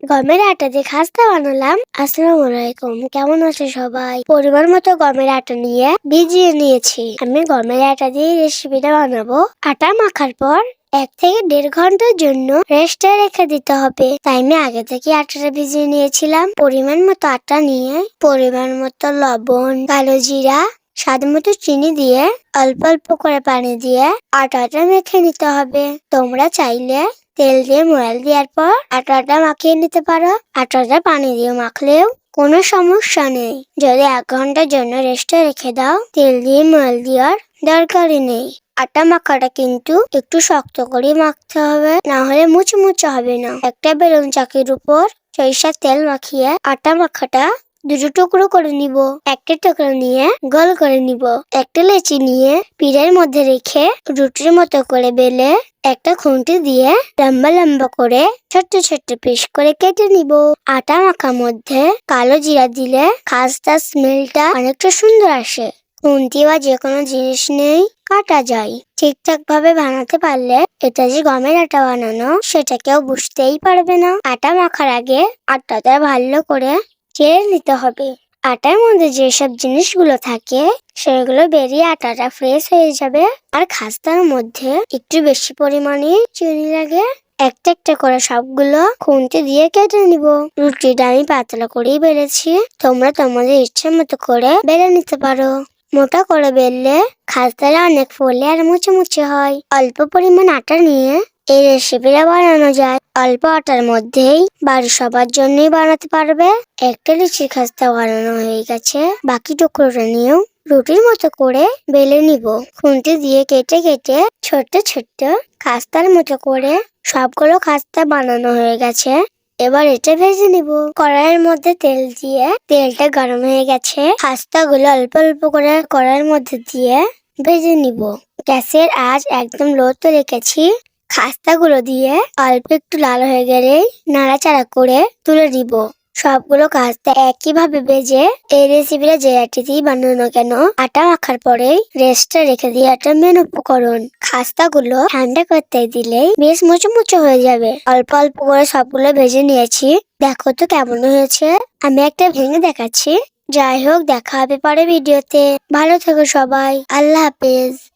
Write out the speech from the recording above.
গমের আটা দিয়ে খাস্তা বানালাম। আসসালামু আলাইকুম। কেমন আছে সবাই? পরিমাণ মতো গমের আটা নিয়ে ভিজিয়ে নিয়েছি। আমি গমের আটা দিয়ে রেসিপিটা বানাবো। আটা মাখার পর এক থেকে দেড় ঘণ্টার জন্য রেস্টে রেখে দিতে হবে। তাই আমি আগে থেকে আটাটা ভিজিয়ে নিয়েছিলাম। পরিমাণ মতো আটা নিয়ে পরিমাণ মতো লবণ, কালো জিরা, স্বাদ মতো চিনি দিয়ে অল্প অল্প করে পানি দিয়ে আটাটা মেখে নিতে হবে। তোমরা চাইলে তেল দিয়ে ময়াল দেওয়ার পর আটাটা মাখিয়ে নিতে পারো। আটাটা পানি দিয়ে মাখলেও কোনো সমস্যা নেই। যদি এক ঘণ্টার জন্য রেস্টে রেখে দাও, তেল দিয়ে ময়াল দেওয়ার দরকারই নেই। আটা মাখাটা কিন্তু একটু শক্ত করে মাখতে হবে, না হলে মুচমুচে হবে না। একটা বেলুন চাকির উপর সরিষার তেল মাখিয়ে আটা মাখাটা দুটো টুকরো করে নিব, একটা টুকরো নিয়ে গোল করে নিব। একটা লেচি নিয়ে পিড়ের মধ্যে রেখে রুটির মতো করে বেলে একটা খুন্তি দিয়ে লম্বা লম্বা করে ছোট্ট ছোট্ট পিস করে কেটে নিব। আটা মাখার মধ্যে কালো জিরা দিলে খাস্তা স্মেলটা অনেকটা সুন্দর আসে। খুন্তি বা যে কোনো জিনিস নেই কাটা যায়। ঠিকঠাক ভাবে বানাতে পারলে এটা যে গমের আটা বানানো সেটা কেউ বুঝতেই পারবে না। আটা মাখার আগে আটাটা ভালো করে চেড়ে নিতে হবে। আটার মধ্যে যেসব জিনিসগুলো থাকে, সেগুলো বেরিয়ে আটাটা ফ্রেশ হয়ে যাবে। আর খাস্তার মধ্যে একটু বেশি পরিমাণে চিনি লাগে। একটা একটা করে সবগুলো খুন্তি দিয়ে কেটে নিব। রুটিটা আমি পাতলা করেই বেড়েছি। তোমরা তোমাদের ইচ্ছে মতো করে বেড়ে নিতে পারো। মোটা করে বেললে খাস্তারা অনেক ফুলে আর মুচে মুচে হয়। অল্প পরিমাণ আটা নিয়ে এই রেসিপিটা বানানো যায়। অল্প আটার মধ্যেই বাড়ির সবার জন্যই বানাতে পারবে। একটা লিচির খাস্তা বানানো হয়ে গেছে। বাকি টুকরোটা নিয়েও রুটির মতো করে বেলে নিব। খুন্তি দিয়ে কেটে কেটে ছোট্ট ছোট্ট খাস্তার মতো করে সবগুলো খাস্তা বানানো হয়ে গেছে। এবার এটা ভেজে নিব। কড়াইয়ের মধ্যে তেল দিয়ে তেলটা গরম হয়ে গেছে। খাস্তাগুলো অল্প অল্প করে কড়াইয়ের মধ্যে দিয়ে ভেজে নিব। গ্যাসের আজ একদম লোতে রেখেছি। খাস্তাগুলো দিয়ে অল্প একটু লাল হয়ে গেলেই নাড়াচাড়া করে তুলে দিব সবগুলো খাস্তা একইভাবে ভেজে এই রেসিপিটা যে আটিতেই বানানো কেন, আটা মাখার পরেই রেস্টে রেখে দিয়ে একটা মেন উপকরণ। খাস্তাগুলো ঠান্ডা করতে দিলেই বেশ মুচো হয়ে যাবে। অল্প অল্প করে সবগুলো ভেজে নিয়েছি। দেখো তো কেমন হয়েছে। আমি একটা ভেঙে দেখাচ্ছি। যাই হোক, দেখা হবে পরে ভিডিওতে ভালো থেকো সবাই। আল্লাহ হাফেজ।